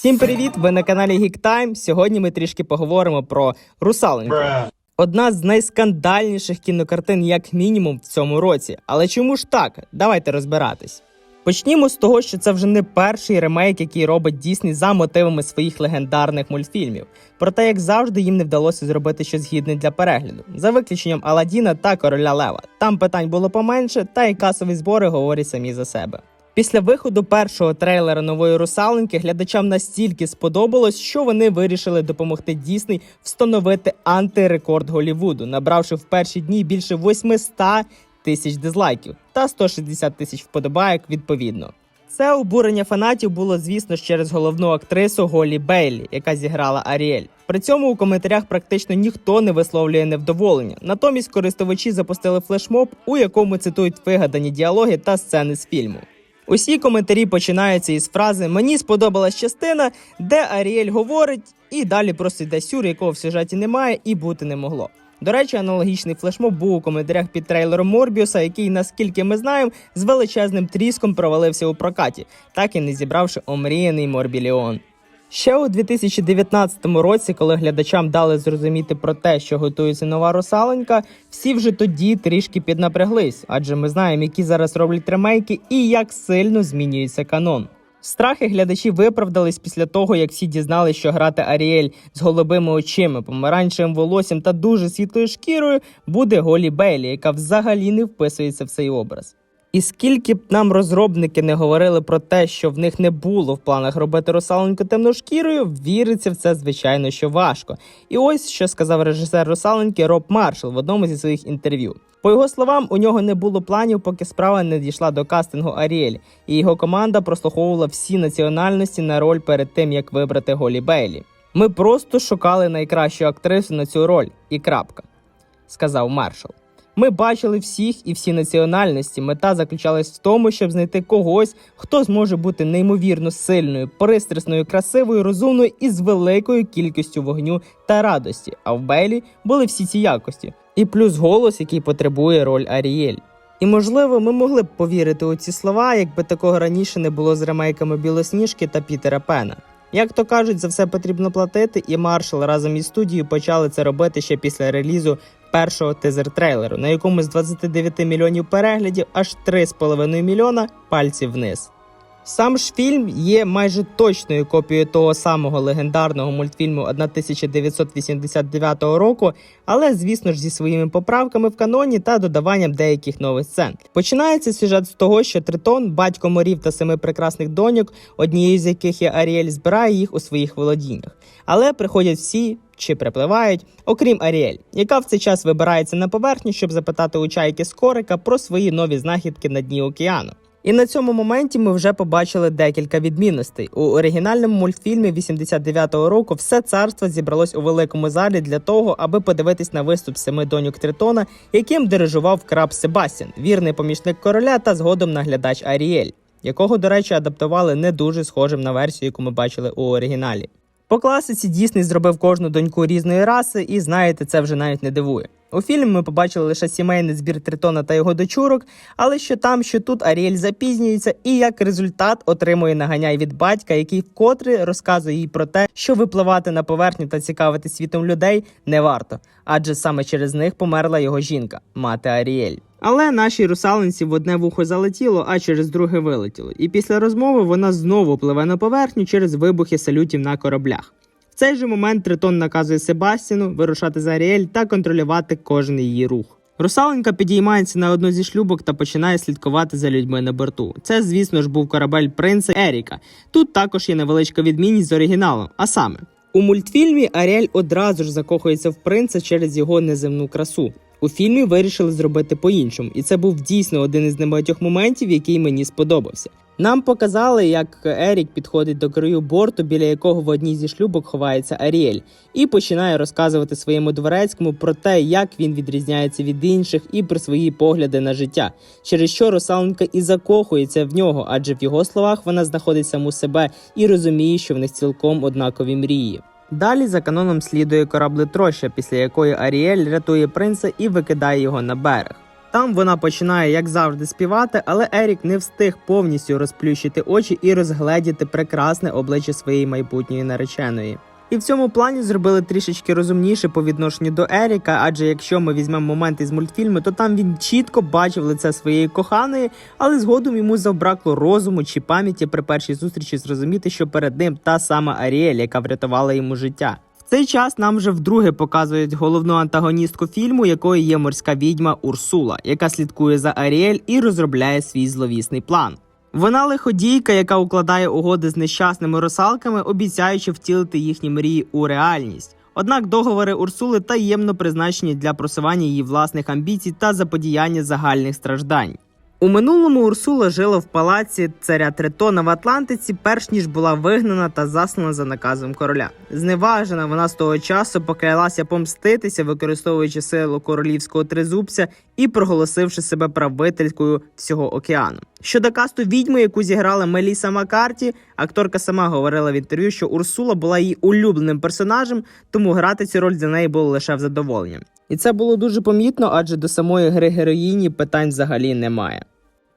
Всім привіт! Ви на каналі Geek Time. Сьогодні ми трішки поговоримо про русаленьку. Одна з найскандальніших кінокартин, як мінімум, в цьому році. Але чому ж так? Давайте розбиратись. Почнімо з того, що це вже не перший ремейк, який робить Діснey за мотивами своїх легендарних мультфільмів. Проте, як завжди, їм не вдалося зробити щось гідне для перегляду, за виключенням Аладдіна та Короля Лева. Там питань було поменше, та й касові збори говорять самі за себе. Після виходу першого трейлера нової русаленьки глядачам настільки сподобалось, що вони вирішили допомогти Дісней встановити антирекорд Голівуду, набравши в перші дні більше 800 тисяч дизлайків та 160 тисяч вподобайок відповідно. Це обурення фанатів було, звісно через головну актрису Голі Бейлі, яка зіграла Аріель. При цьому у коментарях практично ніхто не висловлює невдоволення. Натомість користувачі запустили флешмоб, у якому цитують вигадані діалоги та сцени з фільму. Усі коментарі починаються із фрази Мені сподобалась частина, де Аріель говорить, і далі просто йде сюр, якого в сюжеті немає і бути не могло. До речі, аналогічний флешмоб був у коментарях під трейлером Морбіуса, який, наскільки ми знаємо, з величезним тріском провалився у прокаті, так і не зібравши омріяний Морбіліон. Ще у 2019 році, коли глядачам дали зрозуміти про те, що готується нова русаленька, всі вже тоді трішки піднапряглись, адже ми знаємо, які зараз роблять ремейки і як сильно змінюється канон. Страхи глядачів виправдались після того, як всі дізналися, що грати Аріель з голубими очима, помаранчевим волоссям та дуже світлою шкірою буде Голі Бейлі, яка взагалі не вписується в цей образ. І скільки б нам розробники не говорили про те, що в них не було в планах робити русаленьку темношкірою, віриться в це, звичайно, що важко. І ось що сказав режисер русаленьки Роб Маршал в одному зі своїх інтерв'ю. По його словам, у нього не було планів, поки справа не дійшла до кастингу Аріель, і його команда прослуховувала всі національності на роль перед тим, як вибрати Голі Бейлі. Ми просто шукали найкращу актрису на цю роль, і крапка, сказав Маршал. Ми бачили всіх і всі національності. Мета заключалась в тому, щоб знайти когось, хто зможе бути неймовірно сильною, пристрасною, красивою, розумною і з великою кількістю вогню та радості. А в Бейлі були всі ці якості, і плюс голос, який потребує роль Арієль. І можливо, ми могли б повірити у ці слова, якби такого раніше не було з ремейками Білосніжки та Пітера Пена. Як то кажуть, за все потрібно платити, і Маршал разом із студією почали це робити ще після релізу першого тизер-трейлеру, на якому з 29 мільйонів переглядів аж 3,5 мільйона пальців вниз. Сам ж фільм є майже точною копією того самого легендарного мультфільму 1989 року, але, звісно ж, зі своїми поправками в каноні та додаванням деяких нових сцен. Починається сюжет з того, що Тритон, батько морів та семи прекрасних доньок, однією з яких є Аріель, збирає їх у своїх володіннях. Але приходять всі. Чи припливають, окрім Аріель, яка в цей час вибирається на поверхню, щоб запитати у чайки Скорика про свої нові знахідки на дні океану. І на цьому моменті ми вже побачили декілька відмінностей. У оригінальному мультфільмі 89-го року все царство зібралось у великому залі для того, аби подивитись на виступ семи доньок Тритона, яким дирижував краб Себастьян, вірний помічник короля та згодом наглядач Аріель, якого, до речі, адаптували не дуже схожим на версію, яку ми бачили у оригіналі. По класиці Дісней зробив кожну доньку різної раси, і знаєте, це вже навіть не дивує. У фільмі ми побачили лише сімейний збір Тритона та його дочурок, але що там, що тут Аріель запізнюється, і як результат отримує наганяй від батька, який вкотре розказує їй про те, що випливати на поверхню та цікавити світом людей не варто, адже саме через них померла його жінка, мати Аріель. Але нашій русалинці в одне вухо залетіло, а через друге вилетіло. І після розмови вона знову пливе на поверхню через вибухи салютів на кораблях. Цей же момент Тритон наказує Себастіну вирушати за Аріель та контролювати кожен її рух. Русаленька підіймається на одну зі шлюбок та починає слідкувати за людьми на борту. Це, звісно ж, був корабель принца Еріка. Тут також є невеличка відмінність з оригіналом, а саме. У мультфільмі Аріель одразу ж закохується в принца через його неземну красу. У фільмі вирішили зробити по-іншому, і це був дійсно один із небагатьох моментів, який мені сподобався. Нам показали, як Ерік підходить до краю борту, біля якого в одній зі шлюбок ховається Аріель, і починає розказувати своєму дворецькому про те, як він відрізняється від інших, і про свої погляди на життя, через що русалонька і закохується в нього, адже в його словах вона знаходить саму себе і розуміє, що в них цілком однакові мрії. Далі за каноном слідує кораблетроща, після якої Аріель рятує принца і викидає його на берег. Там вона починає, як завжди, співати, але Ерік не встиг повністю розплющити очі і розгледіти прекрасне обличчя своєї майбутньої нареченої. І в цьому плані зробили трішечки розумніше по відношенню до Еріка, адже якщо ми візьмемо момент із мультфільму, то там він чітко бачив лице своєї коханої, але згодом йому забракло розуму чи пам'яті при першій зустрічі зрозуміти, що перед ним та сама Аріель, яка врятувала йому життя. Цей час нам вже вдруге показують головну антагоністку фільму, якою є морська відьма Урсула, яка слідкує за Аріель і розробляє свій зловісний план. Вона лиходійка, яка укладає угоди з нещасними русалками, обіцяючи втілити їхні мрії у реальність. Однак договори Урсули таємно призначені для просування її власних амбіцій та заподіяння загальних страждань. У минулому Урсула жила в палаці царя Тритона в Атлантиці, перш ніж була вигнана та заслана за наказом короля. Зневажена вона з того часу поклялася помститися, використовуючи силу королівського тризубця і проголосивши себе правителькою всього океану. Щодо касту відьми, яку зіграла Меліса Маккарті, акторка сама говорила в інтерв'ю, що Урсула була її улюбленим персонажем, тому грати цю роль для неї було лише в задоволення. І це було дуже помітно, адже до самої гри героїні питань взагалі немає.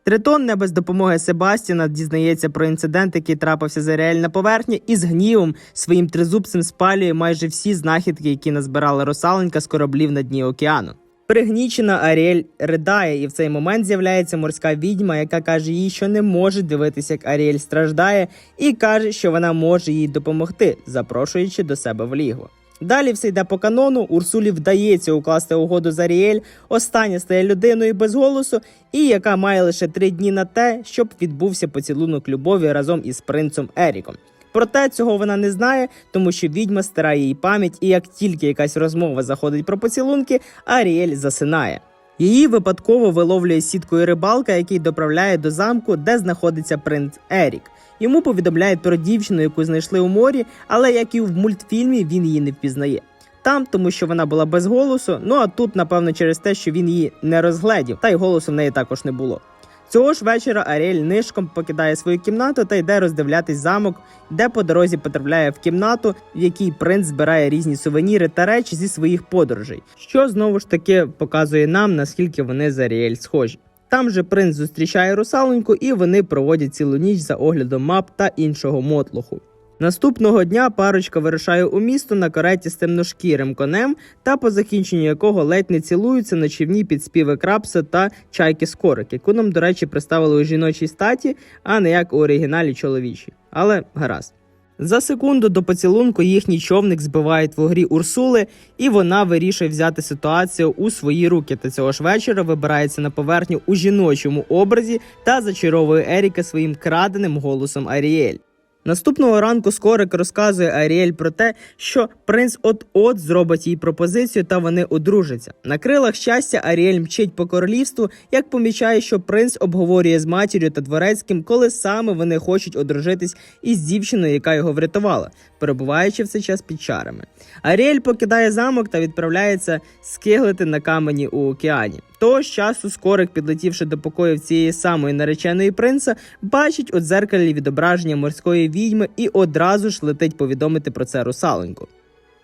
Тритон не без допомоги Себастіна дізнається про інцидент, який трапився з Аріель на поверхні, і з гнівом своїм тризубцем спалює майже всі знахідки, які назбирала русаленька з кораблів на дні океану. Пригнічена Аріель ридає, і в цей момент з'являється морська відьма, яка каже їй, що не може дивитися, як Аріель страждає, і каже, що вона може їй допомогти, запрошуючи до себе в лігво. Далі все йде по канону. Урсулі вдається укласти угоду з Аріель. Остання стає людиною без голосу, і яка має лише три дні на те, щоб відбувся поцілунок любові разом із принцем Еріком. Проте цього вона не знає, тому що відьма стирає її пам'ять, і як тільки якась розмова заходить про поцілунки, Аріель засинає. Її випадково виловлює сіткою рибалка, який доправляє до замку, де знаходиться принц Ерік. Йому повідомляють про дівчину, яку знайшли у морі, але як і в мультфільмі, він її не впізнає. Там, тому що вона була без голосу, ну а тут, напевно, через те, що він її не розгледів, та й голосу в неї також не було. Цього ж вечора Аріель нишком покидає свою кімнату та йде роздивлятись замок, де по дорозі потрапляє в кімнату, в якій принц збирає різні сувеніри та речі зі своїх подорожей, що знову ж таки показує нам, наскільки вони з Аріель схожі. Там же принц зустрічає русалоньку, і вони проводять цілу ніч за оглядом мап та іншого мотлоху. Наступного дня парочка вирушає у місто на кареті з темношкірим конем, та по закінченню якого ледь не цілуються на човні під співи крапса та чайки скорик, яку нам, до речі, представили у жіночій статі, а не як у оригіналі чоловічій. Але гаразд. За секунду до поцілунку їхній човник збивають в огрі Урсули, і вона вирішує взяти ситуацію у свої руки. Та цього ж вечора вибирається на поверхню у жіночому образі та зачаровує Еріка своїм краденим голосом Аріель. Наступного ранку Скорик розказує Аріель про те, що принц от-от зробить їй пропозицію та вони одружаться. На крилах щастя Аріель мчить по королівству, як помічає, що принц обговорює з матір'ю та дворецьким, коли саме вони хочуть одружитись із дівчиною, яка його врятувала, перебуваючи в цей час під чарами. Аріель покидає замок та відправляється скиглити на камені у океані. Того ж часу скорик, підлетівши до покоїв цієї самої нареченої принца, бачить у дзеркалі відображення морської відьми і одразу ж летить повідомити про це русаленьку.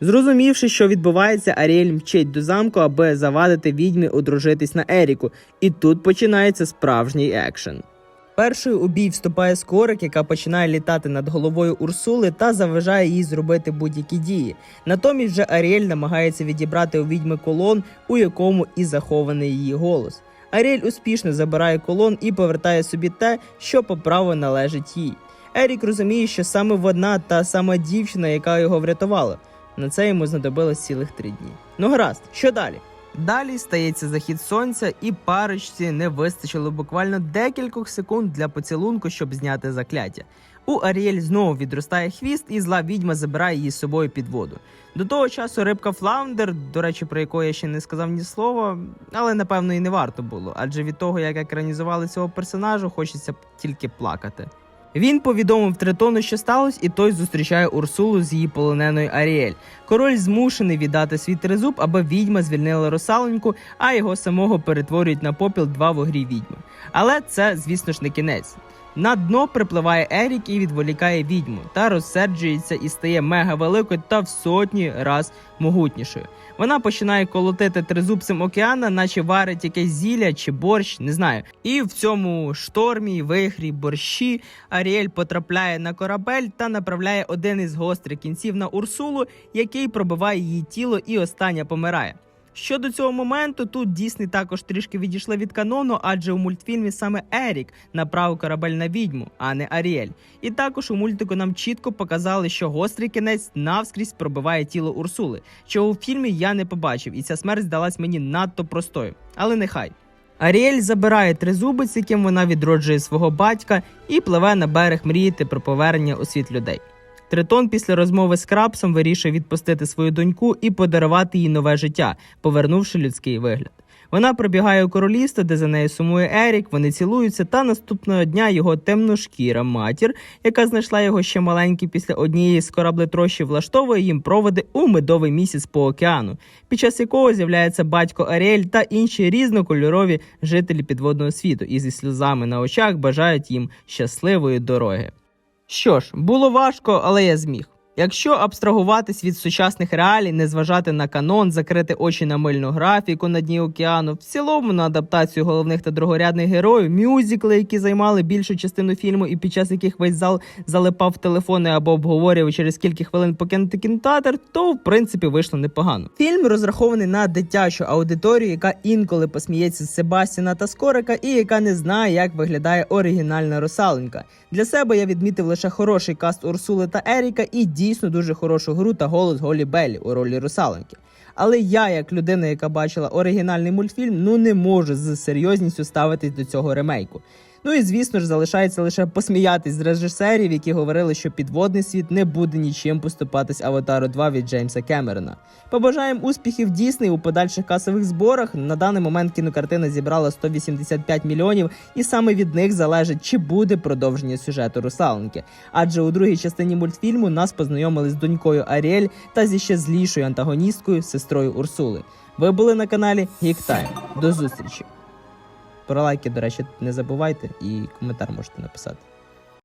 Зрозумівши, що відбувається, Аріель мчить до замку, аби завадити відьмі одружитись на Еріку, і тут починається справжній екшен. Першою у бій вступає скорик, яка починає літати над головою Урсули та заважає їй зробити будь-які дії. Натомість вже Аріель намагається відібрати у відьми колон, у якому і захований її голос. Аріель успішно забирає колон і повертає собі те, що по праву належить їй. Ерік розуміє, що саме вона та сама дівчина, яка його врятувала. На це йому знадобилось цілих три дні. Ну гаразд, що далі? Далі стається захід сонця, і парочці не вистачило буквально декількох секунд для поцілунку, щоб зняти закляття. У Аріель знову відростає хвіст, і зла відьма забирає її з собою під воду. До того часу рибка Флаундер, до речі, про яку я ще не сказав ні слова, але напевно і не варто було, адже від того, як екранізували цього персонажа, хочеться тільки плакати. Він повідомив Тритону, що сталося, і той зустрічає Урсулу з її полоненою Аріель. Король змушений віддати свій тризуб, аби відьма звільнила русалоньку, а його самого перетворюють на попіл два вогрі відьми. Але це, звісно ж, не кінець. На дно припливає Ерік і відволікає відьму та розсерджується і стає мега великою та в сотні раз могутнішою. Вона починає колотити тризубцем океана, наче варить якесь зілля чи борщ, не знаю. І в цьому штормі, вихрі, борщі Аріель потрапляє на корабель та направляє один із гострих кінців на Урсулу, який пробиває її тіло, і остання помирає. Щодо цього моменту, тут Дісней також трішки відійшли від канону, адже у мультфільмі саме Ерік направив корабель на відьму, а не Аріель. І також у мультику нам чітко показали, що гострий кінець навскрізь пробиває тіло Урсули, чого у фільмі я не побачив, і ця смерть здалась мені надто простою. Але нехай. Аріель забирає тризубець, яким вона відроджує свого батька, і пливе на берег мріяти про повернення у світ людей. Тритон після розмови з Крабсом вирішує відпустити свою доньку і подарувати їй нове життя, повернувши людський вигляд. Вона пробігає у королівство, де за нею сумує Ерік, вони цілуються, та наступного дня його темношкіра матір, яка знайшла його ще маленький після однієї з кораблетрощів, влаштовує їм проводи у медовий місяць по океану, під час якого з'являється батько Аріель та інші різнокольорові жителі підводного світу, і зі сльозами на очах бажають їм щасливої дороги. Що ж, було важко, але я зміг. Якщо абстрагуватись від сучасних реалій, не зважати на канон, закрити очі на мильну графіку на дні океану, в цілому на адаптацію головних та другорядних героїв, мюзикли, які займали більшу частину фільму, і під час яких весь зал залипав телефони або обговорював через кілька хвилин покинути кінотеатр, то в принципі вийшло непогано. Фільм розрахований на дитячу аудиторію, яка інколи посміється з Себастіна та Скорика, і яка не знає, як виглядає оригінальна русаленька. Для себе я відмітив лише хороший каст Урсули та Еріка і дійсно дуже хорошу гру та голос Голі Беллі у ролі русаленьки. Але я, як людина, яка бачила оригінальний мультфільм, ну не можу з серйозністю ставитись до цього ремейку. Ну і звісно ж залишається лише посміятись з режисерів, які говорили, що підводний світ не буде нічим поступатись Аватару 2 від Джеймса Кемерона. Побажаємо успіхів Дісней у подальших касових зборах. На даний момент кінокартина зібрала 185 мільйонів, і саме від них залежить, чи буде продовження сюжету Русалоньки. Адже у другій частині мультфільму нас познайомили з донькою Аріель та зі ще злішою антагоністкою сестрою Урсули. Ви були на каналі Time. До зустрічі! Про лайки, до речі, не забувайте і коментар можете написати.